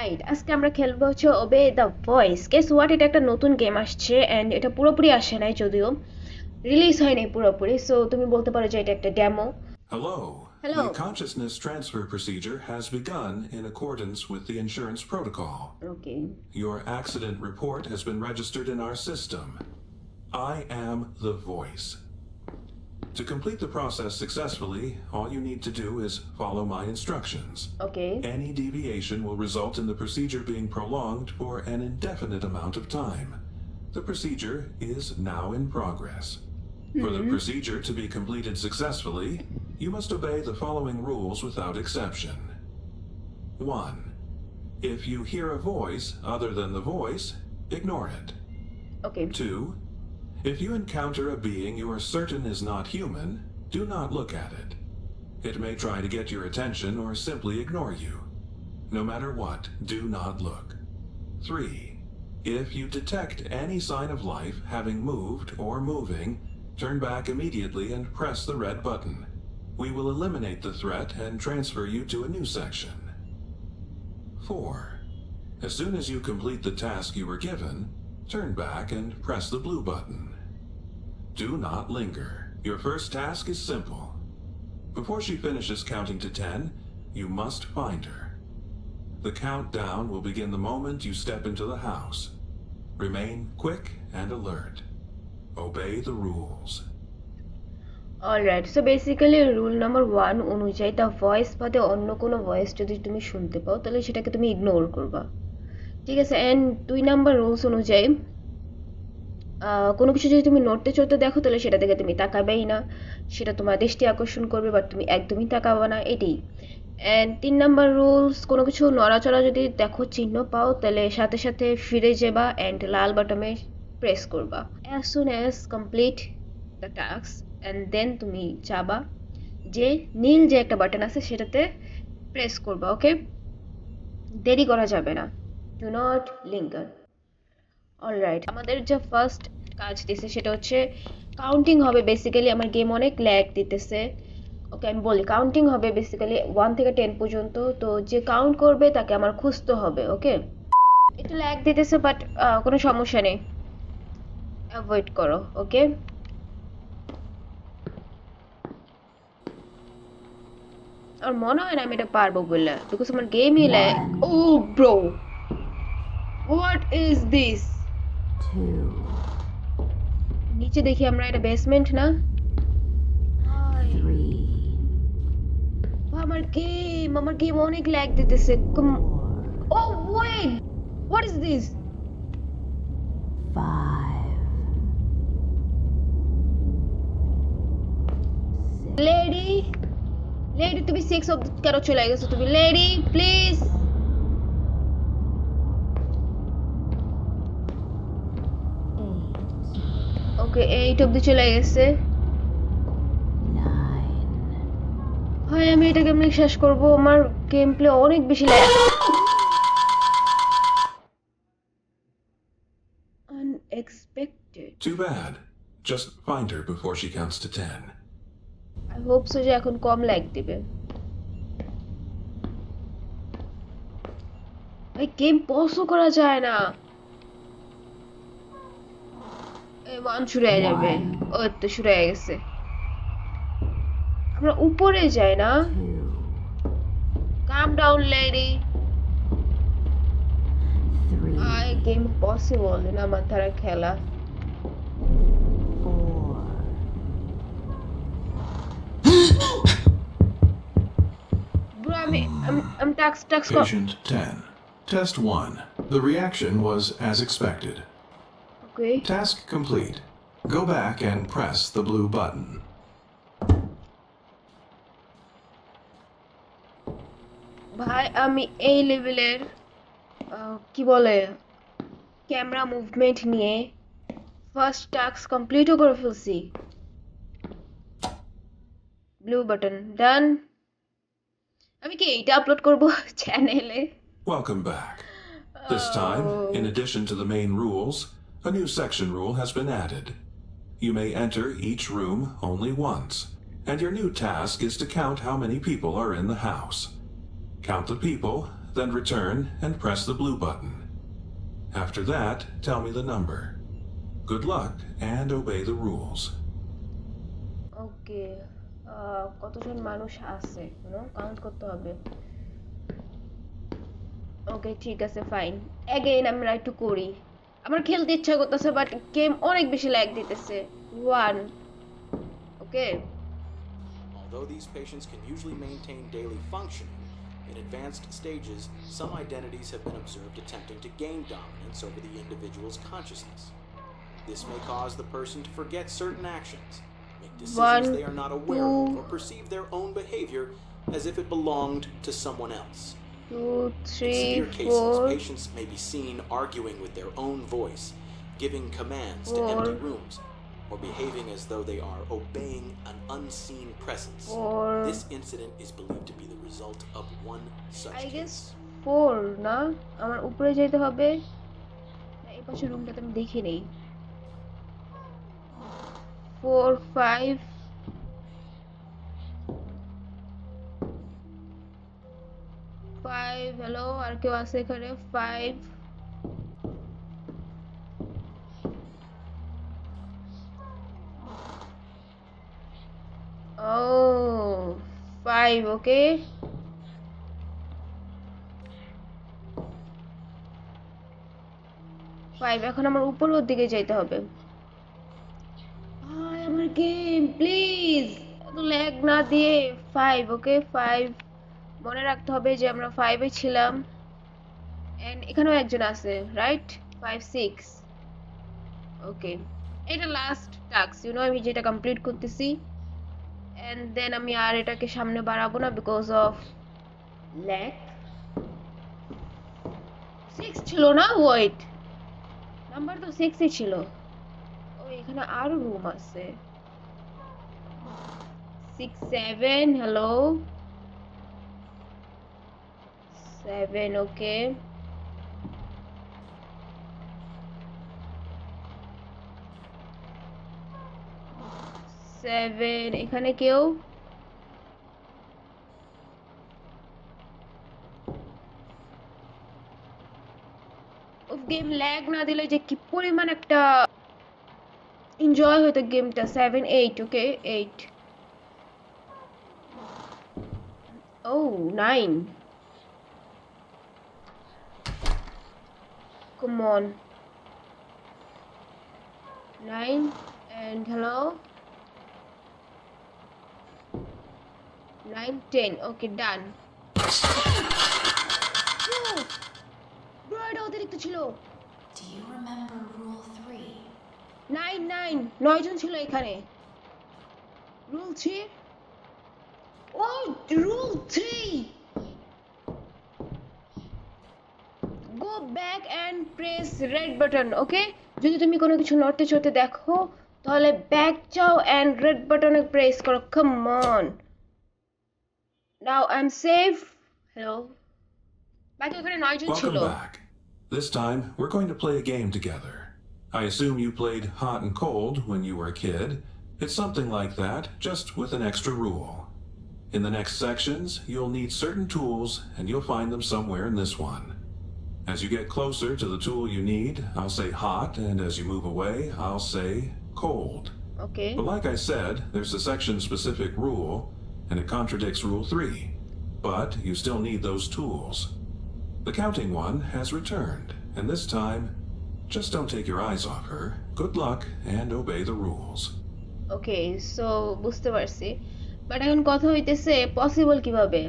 Right আজকে আমরা খেলব হচ্ছে ওবে দ্য ভয়েস গেস হোয়াট এটা একটা নতুন গেম আসছে অ্যান্ড এটা পুরোপুরি আসে নাই যদিও রিলিজ হয়নি পুরোপুরি সো তুমি বলতে পারো যে এটা একটা demo Hello. Hello. The consciousness transfer procedure has begun in accordance with the insurance protocol. Okay Your accident report has been registered in our system. I am the voice. To complete the process successfully, all you need to do is follow my instructions. Okay. Any deviation will result in the procedure being prolonged for an indefinite amount of time. The procedure is now in progress. Mm-hmm. For the mm-hmm. procedure to be completed successfully, you must obey the following rules without exception. 1. If you hear a voice other than the voice, ignore it. Okay. 2. If you encounter a being you are certain is not human, do not look at it. It may try to get your attention or simply ignore you. No matter what, do not look. 3. If you detect any sign of life having moved or moving, turn back immediately and press the red button. We will eliminate the threat and transfer you to a new section. 4. As soon as you complete the task you were given, turn back and press the blue button. Do not linger. Your first task is simple. Before she finishes counting to 10, you must find her. The countdown will begin the moment you step into the house. Remain quick and alert. Obey the rules. Alright so basically rule number one অনুযায়ী the voice বাদে অন্য কোনো voice যদি তুমি শুনতে পাও তাহলে সেটাকে তুমি ইগনোর করবা ঠিক আছে অ্যান্ড দুই নাম্বার রুলস অনুযায়ী কোনো কিছু যদি তুমি নড়তে চড়তে দেখো, তাহলে সেটা থেকে তুমি তাকাবেই না। সেটা তোমার দৃষ্টি আকর্ষণ করবে বাট তুমি একদমই তাকাবে না এটাই অ্যান্ড তিন নাম্বার রুলস কোনো কিছু নড়াচড়া যদি দেখো, চিহ্ন পাও, তাহলে সাথে সাথে ফিরে যাবা অ্যান্ড লাল বাটমে প্রেস করবা। As soon as complete the task and then তুমি যাবা যে নীল যে একটা বাটন আছে, সেটাতে প্রেস করবা ওকে দেরি করা যাবে না। ডু নট লিঙ্গার অলরাইট আমাদের যে ফার্স্ট কাজ দিছে সেটা হচ্ছে কাউন্টিং হবে বেসিক্যালি আমার গেম অনেক ল্যাগ দিতেছে। ওকে আমি বলি কাউন্টিং হবে বেসিক্যালি ওয়ান থেকে টেন পর্যন্ত। তো যে কাউন্ট করবে তাকে আমার খুঁজতে হবে ওকে একটু ল্যাগ দিতেছে বাট কোনো সমস্যা নেই। অ্যাভয়েড করো ওকে আর মনে হয় না আমি এটা পারব বলে বিকজ আমার গেমই lag oh bro what is this two, নিচে দেখি আমরা এটা বেসমেন্ট না three, ও, আমার গেম আমার গেম অনেক ল্যাগ দিতেছে ও wait what is this five, lady lady তুমি সিক্স অব কেন চলে গেছো তুমি লেডি প্লিজ ওকে এইট অব্দি চলে গেছে। হয় আমি এটা কেমনি শেষ করব। আমার গেম প্লে অনেক বেশি lag unexpected Too bad. Just find her before she counts to 10. I hope so যে এখন কম লাইক দিবে। এই গেম পজও করা যায় না। শুরু হয়ে যাবে। ও তো হয়ে গেছে। আমরা উপরে যাই না। Calm down lady three, I game possible না আমার দ্বারা খেলা four, আমি আমি আমি টাক্স টাক্স Patient 10. Test 1. The reaction was as expected. Okay Task complete. Go back and press the blue button. ভাই আমি এই লেভেলের কি বলে ক্যামেরা মুভমেন্ট নিয়ে ফার্স্ট টাস্ক কমপ্লিটও করে ফেলছি ব্লু বাটন ডান আমি কি এইটা আপলোড করব চ্যানেলে Welcome back. This time, in addition to the main rules, a new section rule has been added. You may enter each room only once, and your new task is to count how many people are in the house. Count the people, then return and press the blue button. After that, tell me the number. Good luck and obey the rules. ওকে কতজন মানুষ আছে count করতে হবে ওকে ঠিক আছে fine again আমরা একটু করি আমার খেলতে ইচ্ছা করতেছে বাট গেম অনেক বেশি ল্যাগ দিতেছে one okay Although these patients can usually maintain daily functioning, in advanced stages, some identities have been observed attempting to gain dominance over the individual's consciousness. This may cause the person to forget certain actions, make decisions One, they are not aware of, two. or perceive their own behavior as if it belonged to someone else. Two In three severe cases, four patients may be seen arguing with their own voice, giving commands to Four. empty rooms, or behaving as though they are obeying an unseen presence. Four This incident is believed to be the result of one such I guess case. Four না আমার উপরে যেতে হবে না, এই পাশের রুমটাতে আমি দেখি নেই ফোর ফাইভ ফাইভ হ্যালো আর কেউ আছে এখানে? Five oh five okay five এখন আমার উপরের দিকে যাইতে হবে। আমার গেম প্লিজ এত ল্যাগ না দিয়ে ফাইভ ওকে ফাইভ মনে রাখতে হবে যে আমরা ফাইভে ছিলাম এন্ড এখানেও একজন আছে রাইট ফাইভ সিক্স ওকে এটা লাস্ট টাস্ক ইউ আমি যেটা কমপ্লিট করতেছি এন্ড দেন আমি আর এটাকে সামনে বাড়াবো না বিকজ অফ ল্যাগ সিক্স ছিল না? ওয়েট নাম্বার তো সিক্সই ছিল। ও, এখানে আরও রুম আছে। Six seven hello seven okay seven এখানে কেউ? গেম ল্যাগ না দিলে যে কি পরিমাণ একটা এনজয় হতো গেমটা seven eight okay eight oh nine Come on. Nine and hello. Nine, ten. Okay, done. এটা অতিরিক্ত ছিল Do you remember Rule 3? Nine nine নয় জন ছিল এখানে rule three oh rule three Go back and press red button okay যদি তুমি কোনো কিছু নড়তে চড়তে দেখো তাহলে ব্যাক যাও অ্যান্ড রেড বাটনে প্রেস করো come on now I am safe hello বাকি ওখানে নয় জন ছিল Welcome back. This time, we're going to play a game together. I assume you played hot and cold when you were a kid. It's something like that, just with an extra rule. In the next sections, you'll need certain tools, and you'll find them somewhere in this one. As you get closer to the tool you need, I'll say hot, and as you move away, I'll say cold. Okay But like I said, there's a section specific rule, and it contradicts Rule 3. But you still need those tools. The counting one has returned, and this time, just don't take your eyes off her. Good luck and obey the rules. Okay so বুঝতে পারছি but এখন কথা হইতেছে possible কিভাবে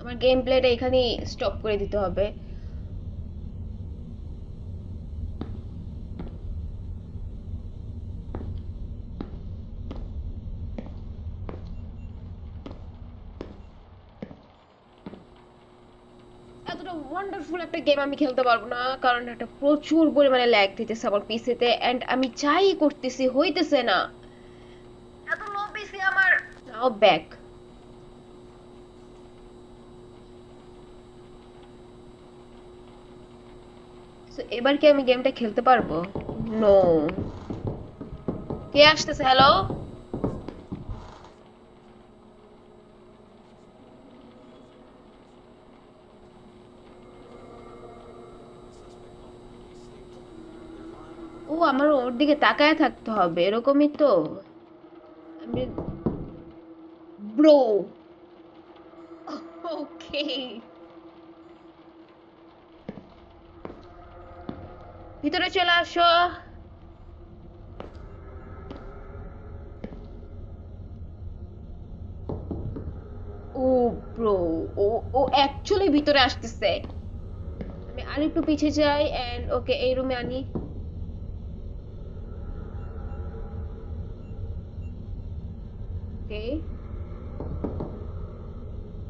আমার game প্লেটা এখানেই stop করে দিতে হবে ওয়ান্ডারফুল একটা গেম আমি খেলতে পারব না কারণ এটা প্রচুর পরিমাণে ল্যাগ দিতেছে আমার পিসিতে এন্ড আমি যাই করতেছি হইতেছে না। এত লো পিসি আমার। নাও ব্যাক এবার কি আমি গেমটা খেলতে পারব? নো কে আসতেছে? হ্যালো ও আমার ওর দিকে তাকায় থাকতে হবে, এরকমই তো। ব্রো। ওকে। ভিতরে চলে আসো। ও ব্রো, ও ও অ্যাকচুয়ালি ভিতরে আসতেছে। আমি আরেকটু পিছে যাই এন্ড ওকে এই রুমে আনি। ওকে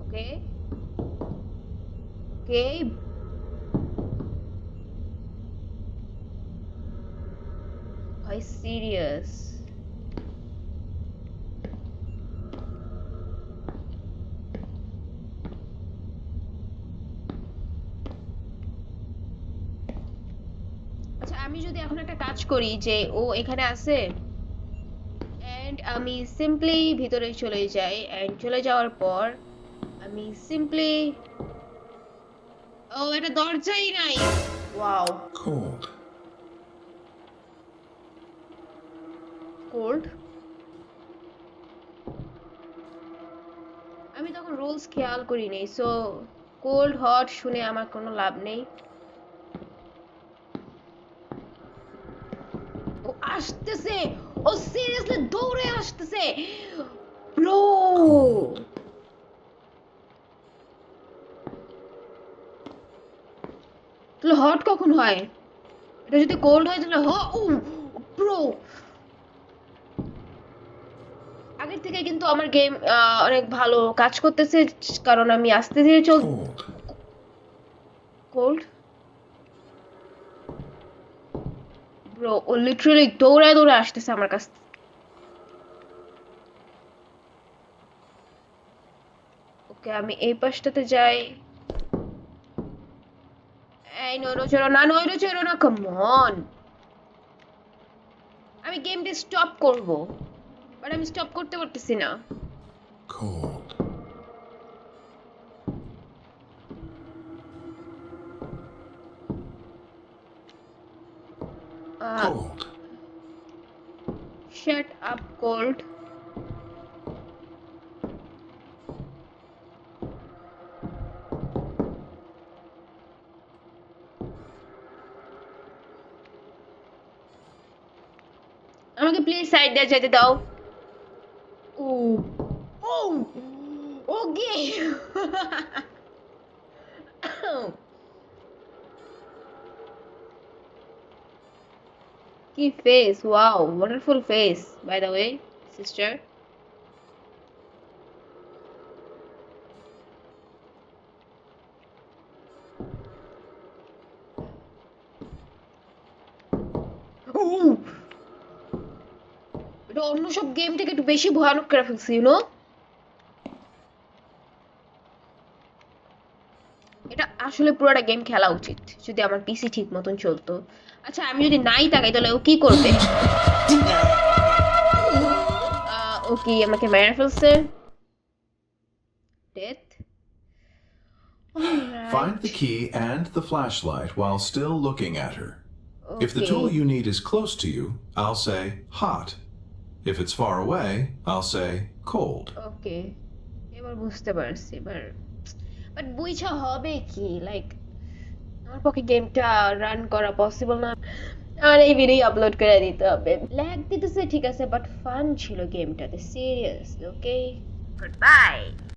ওকে ওকে ভাই সিরিয়াস আচ্ছা আমি যদি এখন একটা কাজ করি যে ও এখানে আছে? এন্ড আমি সিম্পলি ভিতরে চলে যাই এন্ড চলে যাওয়ার পর আমি সিম্পলি ও এটা দরজাই নাই। Wow Cold. কোল্ড আমি তখন রুলস খেয়াল করি করিনি সো কোল্ড হট শুনে আমার কোনো লাভ নেই। ও আসতেছে! ও সিরিয়াসলি দৌড়ে আসতেছে ব্রো তাহলে হট কখন হয়? এটা যদি কোল্ড হয় তাহলে হ ও ব্রো আগের থেকে কিন্তু আমার গেম অনেক ভালো কাজ করতেছে কারণ আমি আস্তে ধীরে চল. কোল্ড ব্রো ও লিটারালি দৌড়ায় দৌড়ে আসতেছে আমার কাছ ওকে, আমি এই পাশটাতে যাই। এই নইরো, চলো না, নইরো, চলো না কাম অন আমি গেমটা স্টপ করব বাট আমি স্টপ করতে পারতেছি না। Cold. Cold. Shut up, cold. আমাকে প্লিজ সাইড দিয়ে যেতে দাও ও ও ওকে কি face wow wonderful face by the way sister এটা অন্য সব গেম থেকে একটু বেশি ভয়ানক ফেলছি ইউনো আসলে পুরোটা গেম খেলা উচিত যদি আমার পিসি ঠিক মতন চলতো আচ্ছা আমি যদি নাই তাকাই তাহলে ও কি করবে আহ, ও কি আমাকে মেরে ফেলছে death Find the key and the flashlight while still looking at her. If the tool you need is close to you, I'll say hot. If it's far away, I'll say cold. Okay এবার বুঝতে পারছি এবার But বুঝা হবে কি like আমার পক্ষে গেমটা রান করা পসিবল না। আর এই ভিডিও আপলোড করে দিতে হবে। ল্যাগ দিতেছে, ঠিক আছে বাট ফান ছিল গেমটাতে সিরিয়াসলি ওকে গুড বাই